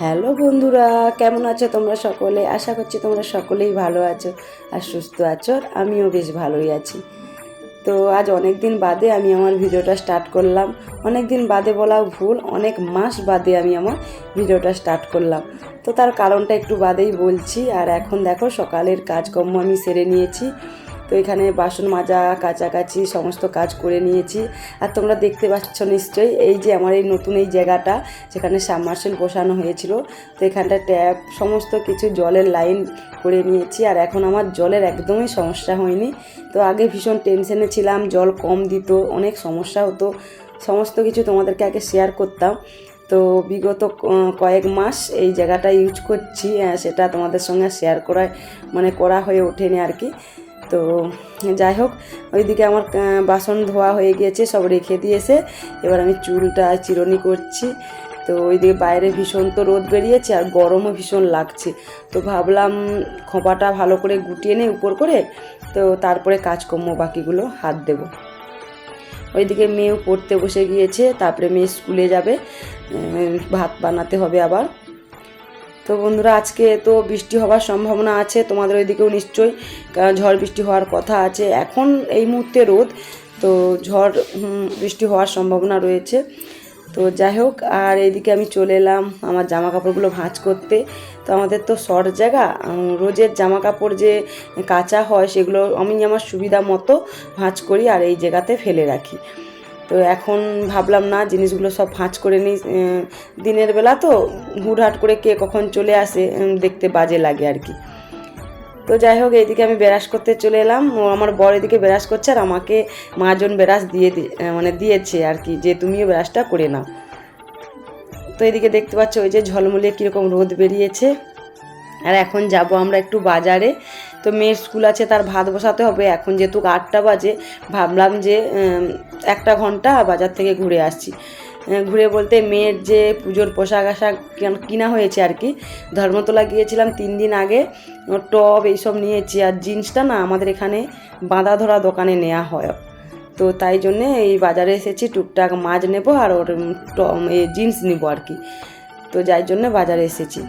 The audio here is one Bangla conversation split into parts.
হ্যালো বন্ধুরা, কেমন আছো তোমরা সকলে? আশা করছি তোমরা সকলেই ভালো আছো আর সুস্থ আছো আর আমিও বেশ ভালোই আছি। তো আজ অনেক দিন বাদে আমি আমার ভিডিওটা স্টার্ট করলাম। অনেক দিন বাদে বলাও ভুল, অনেক মাস বাদে আমি আমার ভিডিওটা স্টার্ট করলাম। তো তার কারণটা একটু বাদেই বলছি। আর এখন দেখো সকালের কাজকর্ম আমি সেরে নিয়েছি। তো এখানে বাসন মাজা কাছাকাছি সমস্ত কাজ করে নিয়েছি। আর তোমরা দেখতে পাচ্ছ নিশ্চয়ই এই যে আমার এই নতুন এই জায়গাটা, যেখানে সাবমার্সেল বসানো হয়েছিল। তো এখানটা ট্যাপ সমস্ত কিছু জলের লাইন করে নিয়েছি। আর এখন আমার জলের একদমই সমস্যা হয়নি। তো আগে ভীষণ টেনশনে ছিলাম, জল কম দিত, অনেক সমস্যা হতো। সমস্ত কিছু তোমাদেরকে আগে শেয়ার করতাম। তো বিগত কয়েক মাস এই জায়গাটা ইউজ করছি সেটা তোমাদের সঙ্গে শেয়ার করা মানে করা হয়ে ওঠেনি আর কি। তো যাই হোক ওইদিকে আমার বাসন ধোয়া হয়ে গিয়েছে, সব রেখে দিয়েছে। এবার আমি চুলটা চিরনি করছি। তো ওইদিকে বাইরে ভীষণ তো রোদ বেরিয়েছে আর গরমও ভীষণ লাগছে। তো ভাবলাম খোঁপাটা ভালো করে গুটিয়ে নেই উপর করে, তো তারপরে কাজকর্ম বাকিগুলো হাত দেবো। ওইদিকে মেয়েও পড়তে বসে গিয়েছে, তারপরে মেয়ে স্কুলে যাবে ভাত বানাতে হবে আবার। তো বন্ধুরা, আজকে তো বৃষ্টি হওয়ার সম্ভাবনা আছে, তোমাদের ওইদিকেও নিশ্চয়ই ঝড় বৃষ্টি হওয়ার কথা আছে। এখন এই মুহূর্তে রোদ, তো ঝড় বৃষ্টি হওয়ার সম্ভাবনা রয়েছে। তো যাই হোক, আর এইদিকে আমি চলে এলাম আমার জামা কাপড়গুলো ভাঁজ করতে। তো আমাদের তো শর্ট জায়গা রোজের জামা কাপড় যে কাঁচা হয়, সেগুলো আমি আমার সুবিধা মতো ভাঁজ করি আর এই জায়গাতে ফেলে রাখি। তো এখন ভাবলাম না, জিনিসগুলো সব ভাঁজ করে নিই দিনের বেলা তো হুটহাট করে কে কখন চলে আসে দেখতে বাজে লাগে আর কি। তো যাই হোক, এইদিকে আমি ব্রাশ করতে চলে এলাম। আমার বর এদিকে ব্রাশ করছে আর আমাকে মাজন ব্রাশ দিয়ে মানে দিয়েছে আর কি, যে তুমিও ব্রাশটা করে নাও। তো এদিকে দেখতে পাচ্ছ, ওই যে ঝলমলিয়ে কীরকম রোদ বেরিয়েছে। আর এখন যাব আমরা একটু বাজারে। তো মেয়ের স্কুল আছে, তার ভাত বসাতে হবে। এখন যেহেতু আটটা বাজে, ভাবলাম যে একটা ঘণ্টা বাজার থেকে ঘুরে আসছি। ঘুরে বলতে মেয়ের যে পুজোর পোশাক আশাক কেন- হয়েছে আর কি ধর্মতলা গিয়েছিলাম তিন দিন আগে টব এইসব নিয়েছি আর জিন্সটা না আমাদের এখানে বাঁধা ধরা দোকানে নেওয়া হয়। তো তাই জন্যে এই বাজারে এসেছি টুকটাক মাছ নেব আর ওর উম, ট- এ জিন্স নেব আর কি। তো যাই জন্য বাজারে এসেছি।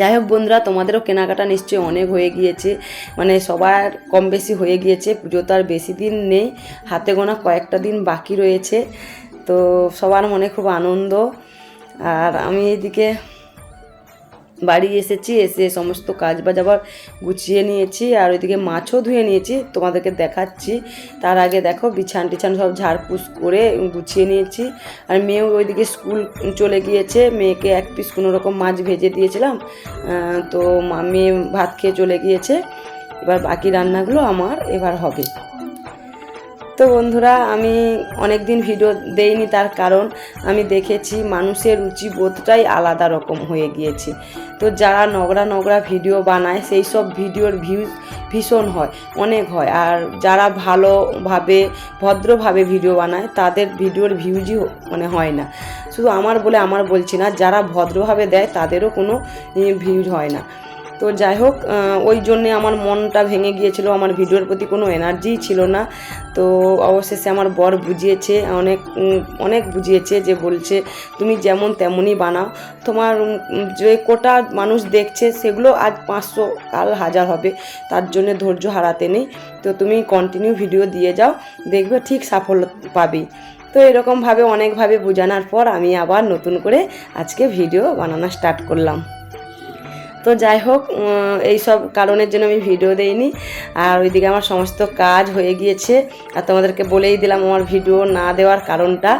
যাই হোক বন্ধুরা, তোমাদেরও কেনাকাটা নিশ্চয়ই অনেক হয়ে গিয়েছে। মানে সবার কম বেশি হয়ে গিয়েছে, পুজো তো আর বেশি দিন নেই, হাতে গোনা কয়েকটা দিন বাকি রয়েছে। তো সবার মনে খুব আনন্দ। আর আমি এদিকে বাড়ি এসেছি, এসে সমস্ত কাজ বাজ আবার গুছিয়ে নিয়েছি আর ওইদিকে মাছও ধুয়ে নিয়েছি, তোমাদেরকে দেখাচ্ছি। তার আগে দেখো বিছান টিছান সব ঝাড়পুছ করে গুছিয়ে নিয়েছি। আর মেয়েও ওইদিকে স্কুল চলে গিয়েছে, মেয়েকে এক পিস কোনো রকম মাছ ভেজে দিয়েছিলাম তো মেয়ে ভাত খেয়ে চলে গিয়েছে। এবার বাকি রান্নাগুলো আমার এবার হবে। তো বন্ধুরা, আমি অনেক দিন ভিডিও দেইনি তার কারণ আমি দেখেছি মানুষের রুচি বোধটাই আলাদা রকম হয়ে গিয়েছে। তো যারা নগরা নগরা ভিডিও বানায়, সেই সব ভিডিওর ভিউজ ভীষণ হয়, অনেক হয়। আর যারা ভালোভাবে, ভদ্রভাবে ভিডিও বানায়, তাদের ভিডিওর ভিউজই মানে হয় না। শুধু আমার বলে আমার বলছি না, যারা ভদ্রভাবে দেয়, তাদেরও কোনো ভিউজ হয় না। তো যাই হোক ওই জন্যে আমার মনটা ভেঙে গিয়েছিল, আমার ভিডিওর প্রতি কোনো এনার্জিই ছিল না। তো অবশেষে আমার বর বুঝিয়েছে, অনেক অনেক বুঝিয়েছে যে বলছে, তুমি যেমন তেমনই বানাও। তোমার যে কোটা মানুষ দেখছে, সেগুলো আজ পাঁচশো কাল হাজার হবে। তার জন্য ধৈর্য হারাতে নেই। তো তুমি কন্টিনিউ ভিডিও দিয়ে যাও, দেখবে ঠিক সাফল্য পাবেই তো এরকমভাবে, অনেকভাবে বোঝানোর পর আমি আবার নতুন করে আজকে ভিডিও বানানো স্টার্ট করলাম। তো যাই হোক এই সব কারণের জন্য আমি ভিডিও দেইনি। আর ওইদিকে আমার সমস্ত কাজ হয়ে গিয়েছে। আর তোমাদেরকে বলেই দিলাম আমার ভিডিও না দেওয়ার কারণটা।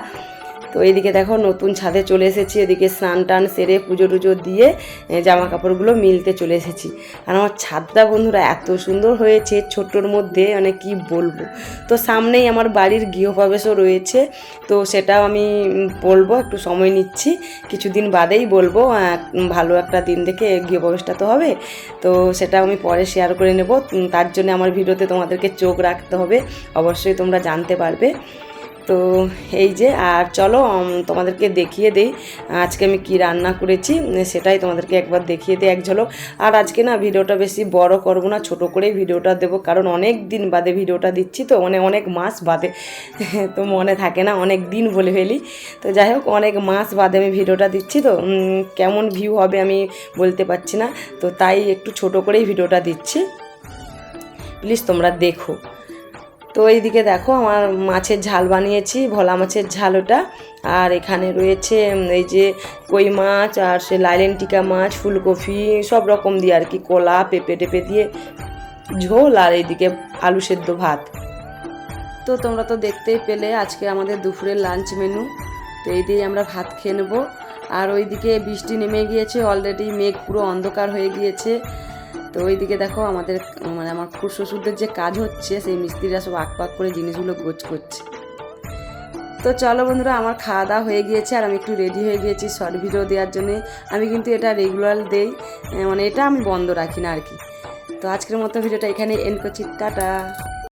তো এইদিকে দেখো নতুন ছাদে চলে এসেছি, এদিকে স্নান টান সেরে পুজো টুজো দিয়ে জামা কাপড়গুলো মিলতে চলে এসেছি। আর আমার ছাদটা বন্ধুরা এত সুন্দর হয়েছে ছোটোর মধ্যে মানে কি বলব? তো সামনেই আমার বাড়ির গৃহপ্রবেশও রয়েছে, তো সেটাও আমি বলব, একটু সময় নিচ্ছি। কিছুদিন বাদেই বলব ভালো একটা দিন দেখে গৃহপ্রবেশটা তো হবে, তো সেটা আমি পরে শেয়ার করে নেব। তার জন্য আমার ভিডিওতে তোমাদেরকে চোখ রাখতে হবে, অবশ্যই তোমরা জানতে পারবে। তো এই যে, আর চলো তোমাদেরকে দেখিয়ে দেই, আজকে আমি কি রান্না করেছি। সেটাই তোমাদেরকে একবার দেখিয়ে দিই, এক ঝলক। আর আজকে না, ভিডিওটা বেশি বড় করব না, ছোট করেই ভিডিওটা দেবো, কারণ অনেক দিন বাদে ভিডিওটা দিচ্ছি তো মানে অনেক মাস বাদে। তো মনে থাকে না, অনেক দিন বলে ফেলি। তো যাই হোক, অনেক মাস বাদে আমি ভিডিওটা দিচ্ছি তো কেমন ভিউ হবে আমি বলতে পারছি না। তো তাই একটু ছোট করেই ভিডিওটা দিচ্ছি। প্লিজ তোমরা দেখো। তো এইদিকে দেখো আমার মাছের ঝাল বানিয়েছি, ভোলা মাছের ঝাল ওটা। আর এখানে রয়েছে এই যে কই মাছ আর সে লাইলেন টিকা মাছ, ফুলকপি, সব রকম দিয়ে আর কি, কলা, পেঁপে টেপে দিয়ে ঝোল আর এইদিকে আলু সেদ্ধ ভাত। তো তোমরা তো দেখতেই পেলে আজকে আমাদের দুপুরের লাঞ্চ মেনু তো এই দিয়েই আমরা ভাত খেয়ে নেব। আর ওইদিকে বৃষ্টি নেমে গিয়েছে অলরেডি মেঘ পুরো অন্ধকার হয়ে গিয়েছে। তো ওই দিকে দেখো আমাদের মানে আমার খুব শ্বশুরদের যে কাজ হচ্ছে, সেই মিস্ত্রিরা সব আকপাক করে জিনিসগুলো গোছ করছে। তো চলো বন্ধুরা, আমার খাওয়া দাওয়া হয়ে গিয়েছে আর আমি একটু রেডি হয়ে গিয়েছি শর্ট ভিডিও দেওয়ার জন্যে। আমি কিন্তু এটা রেগুলার দেই মানে এটা আমি বন্ধ রাখি না আর কি। তো আজকের মতো ভিডিওটা এখানে এন্ড করছি। টাটা।